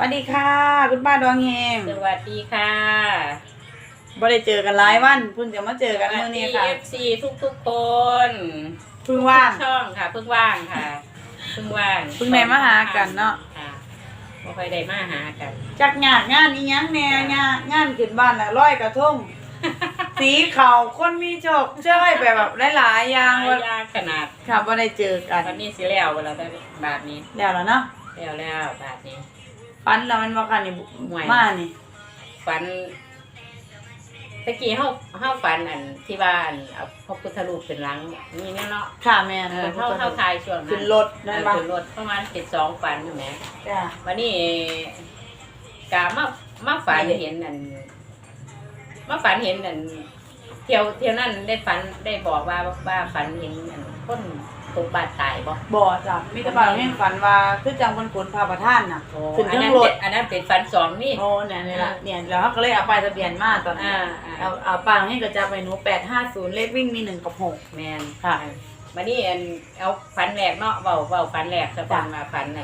สวัสดีค่ะ คุณป้าดวงเฮงสวัสดีค่ะบ่ได้เจอกันหลายวันเพิ่งจะมาเจอกันเมื่อนี้ค่ะเอฟซีทุกทุกๆคนเพิ่งว่าง ทุกช่องค่ะ เพิ่งว่างค่ะ เพิ่งว่างเพิ่งได้มาหากันเนาะ ค่ะบ่ค่อยได้มาหากันจักงานงานนี้ยังแน่งานงานขึ้นบ้านละร้อยกระทง สีเขาวคนมีโชคเชื่อไปแบบหลายๆอย่างว่ายากขนาดค่ะบ่ได้เจอกันวันนี้สิแล้วเวลาได้บาทนี้ แล้วแล้วเนาะแล้วแล้วบาทนี้ ฟันแล้วมันบ่กันนี่ห่วยมานี่ฝันตะกี้เฮาเฮาฝันอันที่บ้านเอาพระพุทธรูปเป็นหลังนี่แน่เนาะค่ะแม่เออเฮาเฮาทายช่วงนั้นขึ้นรถเอนั่นอบ่ขึ้นรถประมาณ72ฝันอยู่แหมจ้า วันนี้กามามาฝันนี่เห็นนั่นมาฝันเห็นนั่นเที่ยวเที่ยวนั่นได้ฝันได้บอกว่าว่าฝันเห็นอันคน ตกบาดตายบ่บ่จ้ะมีแต่ป้าดวงเฮงฝันว่าคือจังคนขนพาประท่านน่ะโอ้ขึ้นอัเครื่นั้อนงรเป็ถนอันนั้นเป็นฝันสองนี่ โอ้เนี่ยนี่ละเนี่ยแล้วเขาก็เลยเอาป้ายทะเบียนมาตอนนี้อ่าอ่า เอาเอาปังให้กระจาไปหนูแปดห้าศูนย์เลขวิ่งมีหนึ่งกับหกแมนค่ะวันนี้อันเอาฝันแรกเนาะเบาเบาฝันแรกสะพันมาฝันไหน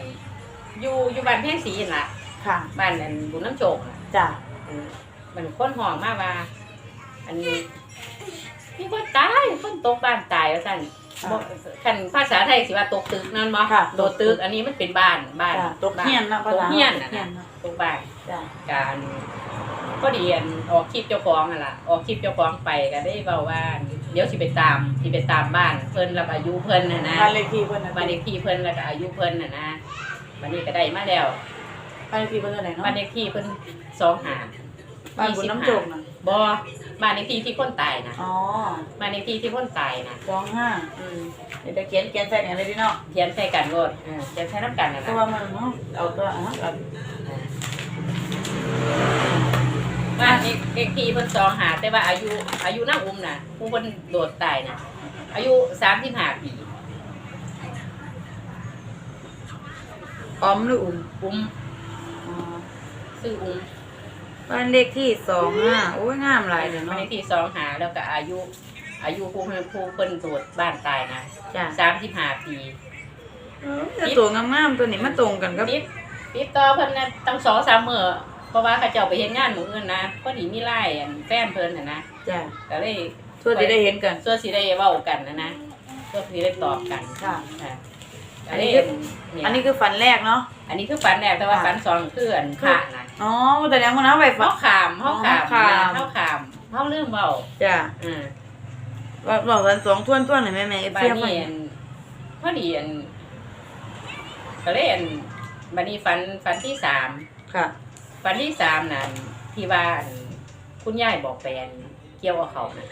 อยู่อยู่บ้านเพียงศรีนั่นล่ะค่ะบ้านอันบุญน้ำโจกน่ะ จ้ะอันมันคนห้องมาว่า อันนี้มีคนตายคนตกบ้านตายว่าสั่น บ่คันภาษาไทยสิว่าตกตึกนั่นบ่ค่ะโดดตึกอันนี้มันเป็นบ้านบ้านจ้ะตกเฮียนนะภาตกษาเฮียนน่ะเฮียนะนนะตกบ้านจ้ะการพอดีอันออกคลิปเจ้าของอะล่ะออกคลิปเจ้าของไปก็ได้เบาว่าเดี๋ยวสิไปตามสิไปตามบ้าน เพิ่นแล้วก็อายุเพิ่นน่ะนะบ้านเลขที่เพิ่นนะบ้านเลขที่เพิ่นแล้วก็อายุเพิ่นน่ะนะวันนี้ก็ได้มาแล้วบ้านเลขที่เพิ่นเท่าไหร่เนาะบ้านเลขที่เพิ่นสองหาบ้านบุญน้ำโจกนะบ่ บ้านเลขที่ที่คนตายนะอ๋อบ้านเลขที่ที่คนตายนะสองห้าอืมเดี๋ยวจะเขียนเขียนใส่เนี่ยเลยพี่เนาะเขียนใส่กันโลดเออเขียนใส่น้ำกันนั่นเพล่ะราะว่ามันเนาะเอาตัวอะเอาบ้านเลขเลขที่เพิ่นสองหาแต่ว่าอายุอายุน้าอุ้มน่ะผู้เพิ่นโดดตายน่ะ อายุ35ปีออมหรืออุ่มอุ้ม อ๋อชื่ออุ้ม บ้านเลขที่สองห้าโอ้ยงามหลายเลยบ้านเนาะเลขที่สองหาแล้วก็อายุ อายุผู้เพิ่นผู้เพิ่นโดดบ้านตายนะจ้ะ35ปีแต่ตัวงามๆตัวนี้มาตรงกันกับติดติดต่อเพิ่นน่ะตั้งสองสามมื้อเพราะว่าเขาเจ้าไปเฮ็ดงานหมู่อื่นนะพอดีมีไล่อันแฟนเพิ่นน่ะนะจ้ะก็เลยทั่วที่ได้เห็นกัน ส่วนสิได้เว้ากันนะนะส่วนสิได้ตอบกันค่ะ ค่ะอันนี้คือเนี่ยอันนี้คือฝันแรกเนาะ อันนี้คือฝันแรกแต่ว่าค่ะ ฝันสองคืออันขาดนะ อ๋อแต่ยังมันเอาไปฝัเฮานขามเฮาขามอ๋อขามเฮาขามเฮาลืมเว้าจ้ะอืมว่าบอกกันสองท่วนท่วนหน่อยแม่แม่เอฟบัดซีนี้อันพอดีอันก็เลยอันบัดนี้ฝันฝันที่สามค่ะฝันที่สามนั่นที่ว่าอันคุณยายบอกแฟนเกี่ยวเอาเขานะ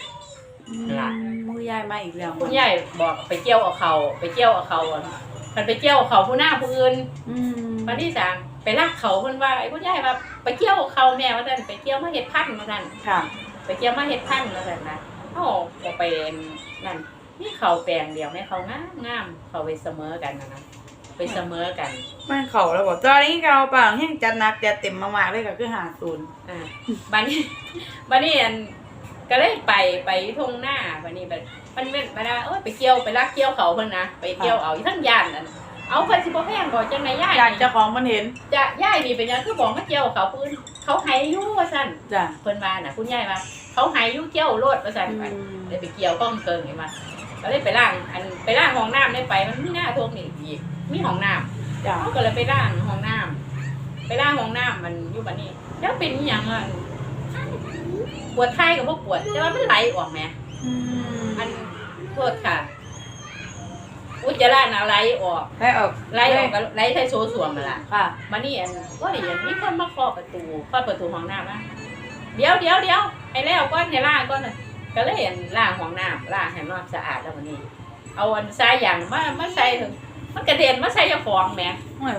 ล่ะ มือยายมาอีกแล้วคุณยายบอกไปเกี่ยวเอาเขาไปเกี่ยวเอาเขามันไปเกี่ยวเอาเขาผู้หน้าผู้อื่นอืมวันที่สาม ไปลากเขาเพิ่นว่าไอ้คุณยายว่าไปเกี่ยวเอาเขาแม่ว่าซั่นไปเกี่ยวมาเฮ็ดพันธุ์ว่าซั่นค่ะ ไปเกี่ยวมาเฮ็ดพันธุ์ว่าซั่นนะเฮาบ่ไปนั่นนี่เขาแปลงเดียวให้เขางามงามเขาไปเสมอกันนะนะไปเสมอกันไม่เข่าแล้วบอกตอนนี้เราเปล่าแห้งจัดหนักจัดเต็มมากๆเลยก็คือหาศูนย์อ่าบัดนี้บัดนี้อันก็เลยไปไปทงหน้าบัดนี้บัดมันเป็นมาได้เอ้ยไปเกี่ยวไปลักเกี่ยวเขาเพิ่นนะไปเกี่ยวเอาอยู่ทั้งย่านนั่น เอาเพิ่นสิบ่แพงบ่จังได๋ย่ายอยากนี่เจ้าของมันเห็นจะย่ายนี่เป็นหยังคือบอกมาเกี่ยวเขาปืนเขาให้อยู่ว่าซั่นจ้ะเพิ่นว่าน่ะคุณยายว่าเขาให้อยู่เกี่ยวโลดว่าซั่นไปเลยไปเกี่ยวก้องเกิงนี่มาก็เลยไปล้างอันไปล้างห้องน้ำได้ไปมันมีหน้าทวงนี่อีกมีห้องน้ำ จ้ะเขาก็เลยไปล้างห้องน้ำไปล้างห้องน้ำมันอยู่บัดนี้แล้วเป็นอีหยังอะปวดไข้กับพวกปวด แต่ว่ามันไหลออกแหมอืมอันโทษค่ะ อุจจาระน่ะไหลออกให้ออกไหลออกก็ไหลใส่โซสวมมาล่ะค่ะมานี่อันว่าดิอันมีคนมาเคาะประตูเคาะประตูห้องน้ำนะเดี๋ยวเดี๋ยวเดี๋ยวให้แล้วก่อนให้ล่างก่อนน่ะก็เลยอันล่างห้องน้ำล่างให้มันสะอาดแล้ววันนี้ เอาอันทรายอย่างมามาใส่ถึงมันกระเด็นมาใส่เจ้าของแหมโอ้ย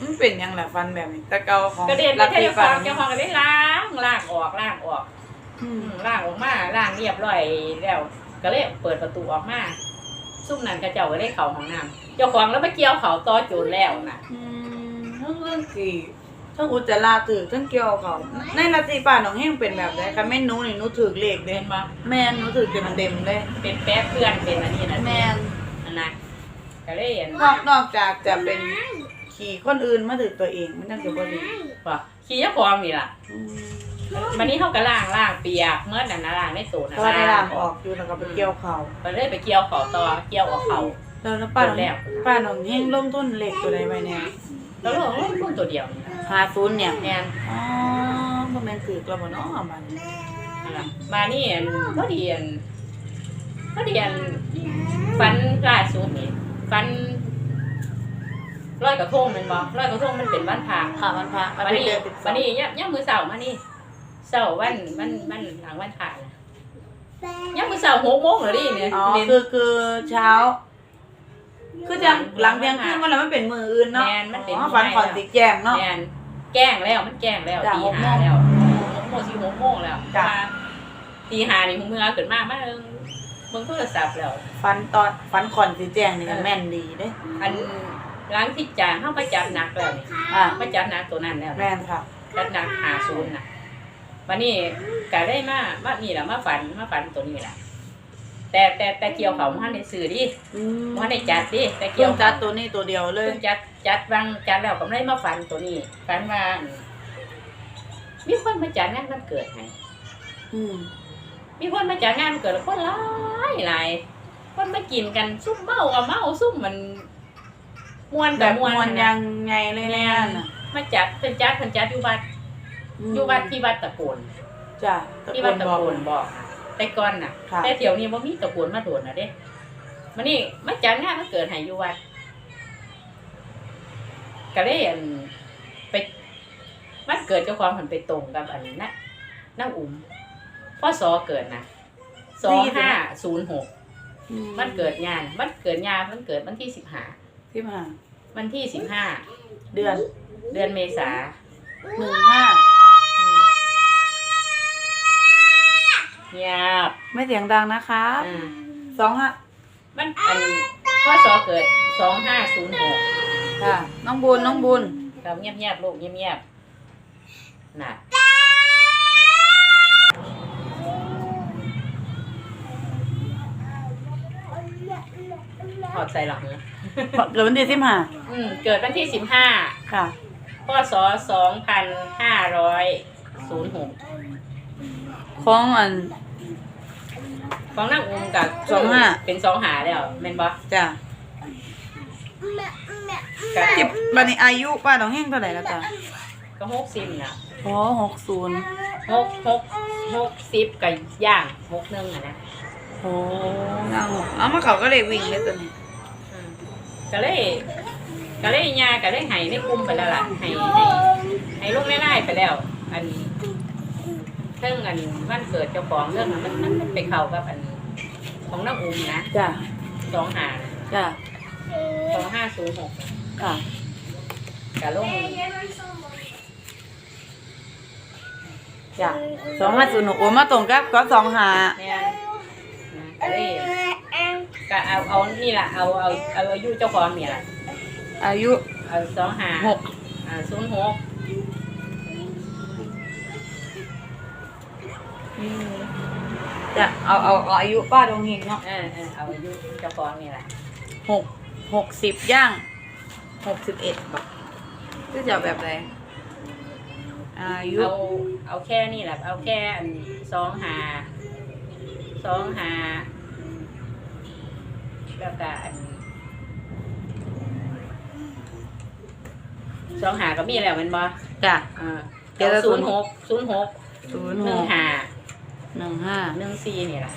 มันเป็นยังไงฟันแบบนี้ตะเกาของกระเด็นลัมาทใส่ธิเจ้าขฟัอนงเจ้าของก็ได้ล้างล้างออกล้างออกอือืมมล้างออกมาล้างเรียบร้อยแล้ว ก็เลยเปิดประตูออกมา ซุ่มนั้นกระเจ้าก็เลยเข้าห้องน้ำเจ้าของแล้วมาเกี่ยวเขาต่อโจรแล้วน่ะ อืมทั้งเรื่องกี่ทั้งอุจจาระถือทั้งเกี่ยวเขาในลัทธิป่าน้องแห้งเป็นแบบไหนคะแม่หนูนี่หนูถือเลขเด้เป็นบ่แม่นหนูถือเต็มเต็มๆเลยเป็นแป๊บเพื่อนเป็นอันนี้นะแม่นอันนะก็เลยเห็นนอกนอกจากจะเป็นขี่คนอื่นมาถือตัวเองมันจังสิบ่ดี ว่าขี้ยาของนี่ล่ะ อืม วันนี้เขาก็ล้างล้างเปียกเมื่อนั่นนะล้างในตูนะก็ได้ล่างออกอยู่แล้วก็ไปเกี่ยวเขาก็เลยไปเกี่ยวเขาต่อเกี่ยวเอาเขาแล้วแล้วป้าหนองแล้วป้าหนองเฮงลงทุนเหล็กตัวใดไว้เนี่ยแล้วเราลงทุนตัวเดียวนี่ล่ะหาศูนย์เนี่ยแม่นอ๋อบ่แม่นถือแล้วบ่เนาะมันนั่นล่ะมานี่อันก็เรียนก็เรียนฟันล่าสุดนี่ฟันร้อยกระทงแมันบ่ร้อยกระทงมันเป็นวันพระค่ะมันพระมันวันเป็นนี้เดือนสิบสอวันงนี้ย่ำย่ำมือเสาร์มานี่ เสาร์วันวันวันหลังวันพระน่ะย่ำมือเสาร์หกโมงเหรอดิเนี่ยอ๋อเรียนคือคือเช้า คือจังหลังเที่ยงคืนวันละมันเป็นมืออื่นเนาะแม่นมันเป็นอ๋อฝันก่อนสิแจ้งเนาะ แม่นแกล้งแล้วมันแกล้งแล้วจ้ะตีหกโมหาง แล้วหกโมงสี่หกโมงแล้วจ้ะ มาตีหานี่มึงเมื่อเกิดมามาเอิงมึงโทรศัพท์แล้ว ฝันตอนฝันก่อนสิแจ้งนี่ก็แม่นดีเด้อันล้างที่จานเข้ามาจับหนักแล้วนี่อ่ามาจับหนักตัวนั้นแล้วแม่นค่ะจับหนักหาศูนย์น่ะ วันนี้ก็ได้มามานี่แหละมาฝันมาฝันตัวนี้แหละแต่แต่แต่เกี่ยวเขามันในสื่อดิอืมมันในจัดดิแต่เกี่เกี่ยยววจัดตัวนี้ตัวเดียวเลยเพิ่งจัดจัดบางจัดแล้วก็ไม่ได้มาฝันตัวนี้ฝันว่ามีคนมาจัดงานวันเกิดให้อืมมีคนมาจัดงานวันเกิดแล้วคนหลายหลายคนมากินกันซุ่มเมากับเมาซุ่มมันมวนแบกับบมมวนวนนะ ยังไงเลยแน่น่ะมาจัดเป็นจัดเป็นจัดอยู่วัด มอยู่วัดที่วัดตะโกนจ้ะตะที่โกวัดนตะบอกโกนบอกแต่ก่อนน่ะ ค่ะแต่เที่ยวนี้บ่มีตะโกนมาโดนน่ะเด้มันนี่มาจัดงานวันเกิดให้อยู่วัดก็เลยอันไปวันเกิดเจ้าของมันไปตรงกับอันนั้นนั่งอุ้มพ่อสอเกิดนะสองห้าศูนย์หกอืวันเกิดงานวันเกิดงานวันเกิดวันที่สิบห้าที่มาวันที่สิบห้าเดือนเดือนเมษาหนึ่งห้า อืมเงียบ ไม่ เสียงดังนะคะอ่าสองห้ามันอันพ่อสอเกิดสองห้าศูนย์หกค่ะน้องบุญน้องบุญเราเงียบเงียบๆลูกเงียบเงียบๆน่ะถอดใส่หลังเนอะเกิดวันที่สิบห้าอืมเกิดวันที่สิบห้า ค่ะพศสองพันห้าร้อยศูนย์หกของอัน ของนั่งอุ้มกับสองห้า เป็นสองหาแล้วแม่นบอจ้ะกับจิบบันนี้อายุป้าต้องแห้งเท่าไหร่แล้วจ้ะก็หกสิบนะโอ้หกศูนย์หกหกหกสิบกับย่างหกหนึ่งอะนะโอ้ย่างหกเอามาเขาก็เลยวิ่งเลยตัวนี้อืมก็เลยก็เลยยาก็เลยให้ในกลุ่มไปแล้วล่ะให้ให้ให้ลูกไล่ๆไปแล้ว อันเรื่องอันวันเกิดเจ้าของเรื่องนั้นมันมันมันไปเข้ากับอัน ของน้องอุ้มนะจ้ะสองหาจ้ะสองห้าศูนย์หกค่ะกะลงจ้ะสองห้าศูนย์หกโอ้มาตรงกับก็สองหาเนี่ยนะก็เลยก็เอาเอานี่แหละเอาเอาเอาอายุเจ้าของเนี่ยแหละอายุเอาสองหาหกอ่าศูนย์หกอืม จ้ะเอาเอาเอาอายุป้าดงเฮงเนาะเออเออเอาอายุเจ้าของนี่แหละหกหกสิบย่างหกสิบเอ็ดบอกคือจะเอาแบบไหนอายุเอาเอาแค่นี่แหละเอาแค่อันสองหาสองหาแล้วก็อันสองหาก็มีแล้วแมันบ่จ้ะอ่าเดี๋ยวเราศูนย์หกศูนย์หกศูนย์หหนึ่งกหา หนึ่งห้าหนึ่งสี่นี่แหละ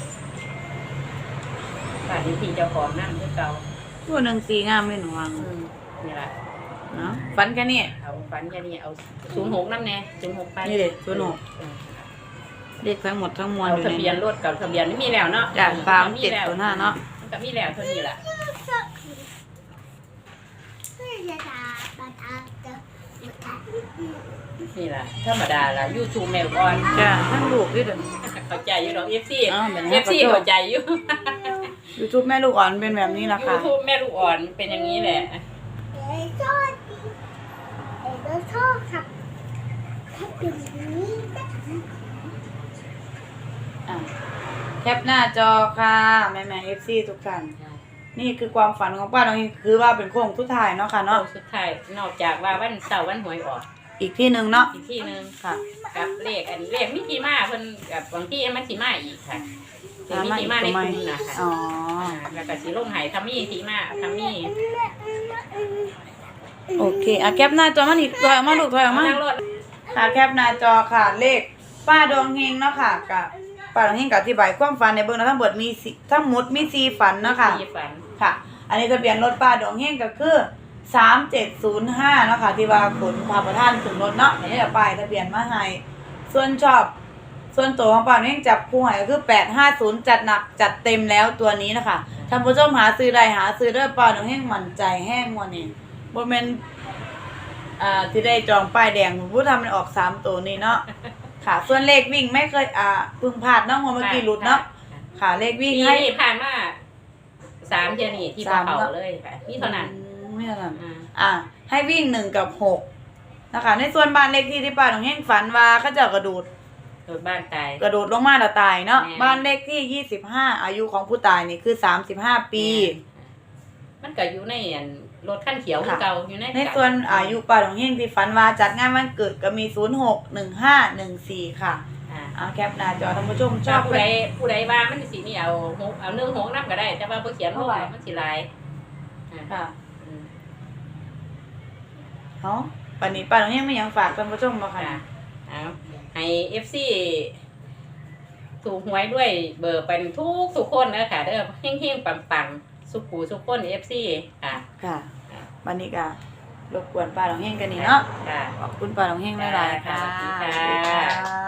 ป่านนี้พี่เจ้าของนั่งด้วยเก่าตัวหนึ่งสีงามไม่หนูวังอืมนี่แหละเนาะฟันแค่นี้ เอาฝันแค่นี้เอาศูนย์หกน้ำแน่ศูนย์หกไปนี่เด็ศูนย์หกเออเลขทั้งหมดทั้งมวลเอาอยู่ทะในเบียนรถกับทะเบียนไม่มีแล้วเนาะจ้ะสามมีเจ็ดแล้วศูนย์ห้าเนาะมันก็มีแล้วเท่านี้แหละนี่แหละธรรมดาละยูทูบแมวก่อนจ้ะทั้งลูกด้วยเด้อ เข้าใจอยู่หรอกเอฟซีอ้าวเป็นไงเอฟซีขอโทษ เข้าใจอยู่ ยูทูบแม่ลูกอ่อนเป็นแบบนี้ละยูค่ะทูบแม่ลูกอ่อนเป็นอย่างนี้แหละอะแคปหน้าจอค่ะ แม่แม่เอฟซีทุกท่าน นี่คือความฝันของป้าน้องเฮงคือว่าเป็นโค้งสุดท้ายเนาะค่ะเนาะเนาะ สุดท้ายนอกจากว่าวันเสาร์วันหวยออก อีกที่หนึ่งเนาะ อีกที่หนึงค่ะ กับเลขอันเลขมิติมาเพิ่นกับบางที่มันสิมาอีกค่ะเลขมิติมาในกลุ่มนะคะอ๋อแล้วก็สิลงใหายทำมี่ทีมาทำมี่โอเคอะแคปหน้าจอมาอีกถอยออกมาลูกถอยออกมานั่งรถค่ะแคปหน้าจอค่ะเลขป้าดวงเฮงเนาะค่ะกับป้าดวงเฮงกับอธิบายความฝันในเบื้องต้นทั้งหมดมีสี่ทั้งหมดมีสี่ฝันเนาะค่ะมีฝัน ค่ะ อันนี้ทะเบียนรถป้าดวงเฮงก็คือสามเจ็ดศูนย์ห้าเนาะค่ะ ที่ว่าขนพาประท่านถึงรถเนาะอันนี้จะป้ายทะเบียนมาให้ส่วนชอบ ส่วนตัวของป้าดวงเฮงจับคู่ให้ก็คือแปดห้าศูนย์จัดหนักจัดเต็มแล้วตัวนี้นะคะท่านผู้ชมหาซื้อใดหาซื้อเด้อป้าดวงเฮงมั่นใจแห้งวันนี้บ่แม่นอ่าที่ได้จองป้ายแดงผมพูดทำมันออกสามตัวนี้เนาะค่ะ ส่วนเลขวิ่งไม่เคยอ่าเพึ่งพลาดเนาะหัวเมื่อกี้หลุดเนาะค่ะ เลขวิ่งปีให้นี้ผ่านมา สามเดือนนี่ที่สามเผาเนอะเลยค่ะนี่เท่านั้นอืมไม่เท่านั้นอ่าอ่าให้วิ่งหนึ่งกับหกนะคะ ในส่วนบ้านเลขที่ที่ป้าของเฮงฝันว่าเขาเจะกระโดดโดนบ้านตาย กระโดดลงมาแล้วตายเนาะแม่ บ้านเลขที่ยี่สิบห้าอายุของผู้ตายนี่คือสามสิบห้าปี มันก็อยู่ในอันรถขั้นเขียวคือเก่าอยู่ในในส่วนอายุป้าของเฮงที่ฝันว่าจัดงานวันเกิดก็มีศูนย์หกหนึ่งห้าหนึ่งสี่ค่ะ อ่าเอาแคปหน้าจอท่านผู้ชมชชออบบผู้ไปใดผู้ใดว่ามันสินี่เอาหกเอาเนื้อหงน้ำก็ได้ แต่ว่าผู้เขียนว่ามันสิหลายอ่าค่ะอืมเนาะปันนี้ป้าน้องยังไม่ยังฝากท่านผู้ชมบ่ค่ะ ค่ะเอาให้เอฟซีถูกหวยด้วยเบอร์เป็นทุกทุกคนนะค่ะเด้อเฮงๆปังๆสุขูสุขคนเอฟซีค่ะ ค่ะวันนี้ก็รบกวนป้าน้องเฮงกันนี่เนาะ ค่ะ ขอบคุณป้าน้องเฮงหลายๆค่ะค่ะสวัสดีค่ะ